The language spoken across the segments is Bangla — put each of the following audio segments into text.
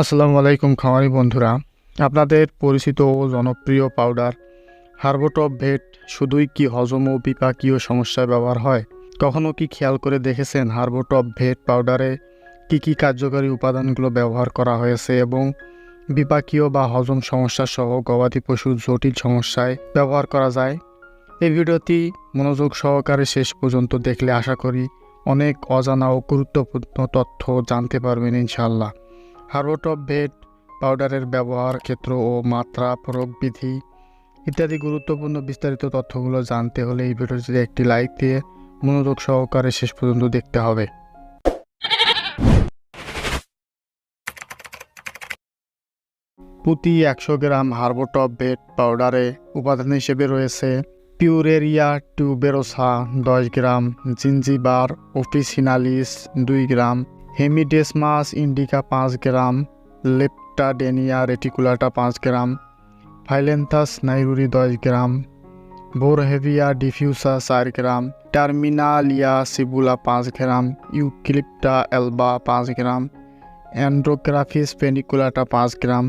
আসসালামু আলাইকুম খামারি বন্ধুরা। আপনাদের পরিচিত ও জনপ্রিয় পাউডার হার্বোটপ ভেট, শুধুই কি হজম ও বিপাকীয় সমস্যায় ব্যবহার হয়? কখনও কি খেয়াল করে দেখেছেন হার্বোটপ ভেট পাউডারে কি কি কার্যকারী উপাদানগুলো ব্যবহার করা হয়েছে এবং বিপাকীয় বা হজম সমস্যা সহ গবাদি পশুর জটিল সমস্যায় ব্যবহার করা যায়? এই ভিডিওটি মনোযোগ সহকারে শেষ পর্যন্ত দেখলে আশা করি অনেক অজানা ও গুরুত্বপূর্ণ তথ্য জানতে পারবেন ইনশাল্লাহ হার্বোটপ ভেট পাউডারের ব্যবহার, ক্ষেত্র ও মাত্রা প্রয়োগ বিধি ইত্যাদি গুরুত্বপূর্ণ বিস্তারিত তথ্যগুলো জানতে হলে এই ভিডিওটিতে একটি লাইক দিয়ে মনোযোগ সহকারে শেষ পর্যন্ত দেখতে হবে। প্রতি একশো গ্রাম হার্বোটপ ভেট পাউডারে উপাদান হিসেবে রয়েছে পিউরেরিয়া টিউবেরোসা, দশ গ্রাম, জিঞ্জিবার, অফিসিনালিস, দুই গ্রাম হেমিডেসমাস ইন্ডিকা পাঁচ গ্রাম, লেপটাডেনিয়া রেটিকুলাটা পাঁচ গ্রাম, ফাইলেন্থাস নাইরুরি দশ গ্রাম, বোরহেভিয়া ডিফিউসা চার গ্রাম, টার্মিনালিয়া সিবুলা পাঁচ গ্রাম, ইউক্লিপটা এলবা পাঁচ গ্রাম, অ্যান্ড্রোগ্রাফিস পেনিকুলাটা পাঁচ গ্রাম,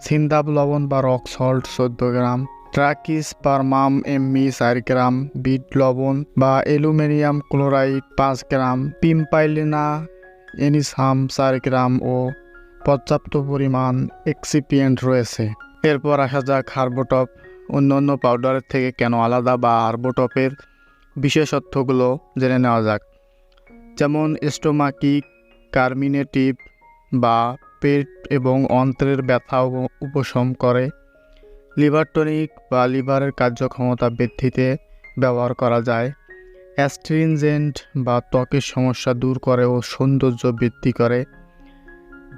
সিন্দাব লবণ বা রক সল্ট চোদ্দ গ্রাম, ট্রাকিস পারমাম এমমি চার গ্রাম, বিট লবণ বা অ্যালুমিনিয়াম ক্লোরাইড পাঁচ গ্রাম, পিম্পাইলিনা এনিসাম চার গ্রাম ও পর্যাপ্ত পরিমাণ এক্সিপিয়েন্ট রয়েছে। এরপর আসা যাক হার্বোটপ। অন্য অন্য পাউডারের থেকে কেন আলাদা বা হার্বোটপের বিশেষত্বগুলো জেনে নেওয়া যাক। যেমন স্টোমাকিক কার্মিনেটিভ বা পেট এবং অন্ত্রের ব্যথা উপশম করে। লিভার টনিক বা লিভারের কার্যক্ষমতা বৃদ্ধিতে ব্যবহার করা যায়। অ্যাস্ট্রিনজেন্ট বা ত্বকের সমস্যা দূর করে ও সৌন্দর্য বৃদ্ধি করে।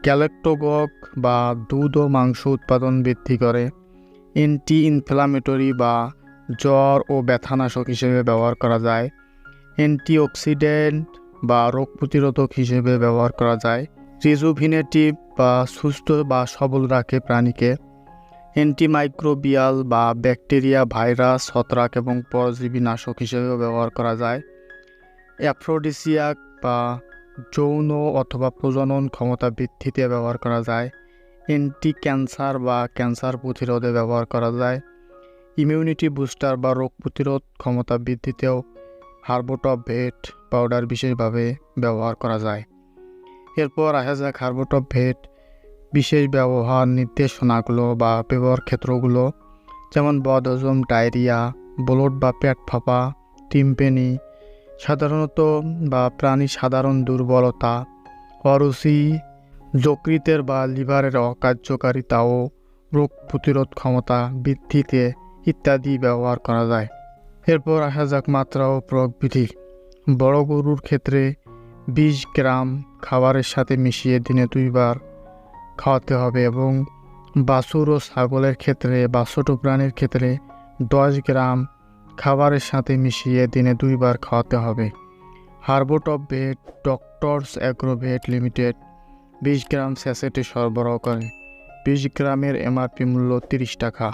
গ্যালেক্টোগক বা দুধ ও মাংস উৎপাদন বৃদ্ধি করে। অ্যান্টি ইনফ্লামেটরি বা জ্বর ও ব্যথানাশক হিসেবে ব্যবহার করা যায়। অ্যান্টিঅক্সিডেন্ট বা রোগ প্রতিরোধক হিসেবে ব্যবহার করা যায়। রিজুভিনেটিভ বা সুস্থ বা সবল রাখে প্রাণীকে। অ্যান্টিমাইক্রোবিয়াল বা ব্যাকটেরিয়া, ভাইরাস, ছত্রাক এবং পরজীবী নাশক হিসেবেও ব্যবহার করা যায়। অ্যাফ্রোডিসিয়াক বা যৌন অথবা প্রজনন ক্ষমতা বৃদ্ধিতে ব্যবহার করা যায়। অ্যান্টি ক্যান্সার বা ক্যান্সার প্রতিরোধে ব্যবহার করা যায়। ইমিউনিটি বুস্টার বা রোগ প্রতিরোধ ক্ষমতা বৃদ্ধিতেও হার্বোটপ ভেট পাউডার বিশেষভাবে ব্যবহার করা যায়। এরপর আসা যাক হার্বোটপ ভেট বিশেষ ব্যবহার, নির্দেশনাগুলো বা ব্যবহার ক্ষেত্রগুলো, যেমন বদহজম, ডায়রিয়া, ব্লড বা পেট ফাঁপা, টিম্পেনি, সাধারণত বা প্রাণী সাধারণ দুর্বলতা, অরুচি, যকৃতের বা লিভারের অকার্যকারিতা ও রোগ প্রতিরোধ ক্ষমতা বৃদ্ধিতে ইত্যাদি ব্যবহার করা যায়। এরপর আসা যাক মাত্রা ও প্রয়োগ বিধি বড় গরুর ক্ষেত্রে বিশ গ্রাম খাবারের সাথে মিশিয়ে দিনে দুইবার খাওয়াতে হবে এবং বাছুর ও ছাগলের ক্ষেত্রে বা ছোটো প্রাণীর ক্ষেত্রে দশ গ্রাম খাবারের সাথে মিশিয়ে দিনে দুইবার খাওয়াতে হবে। Herbotop vet doctors Agrovet limited বিশ গ্রাম স্যাসেটে সরবরাহ করে। বিশ গ্রামের এমআরপি মূল্য তিরিশ টাকা।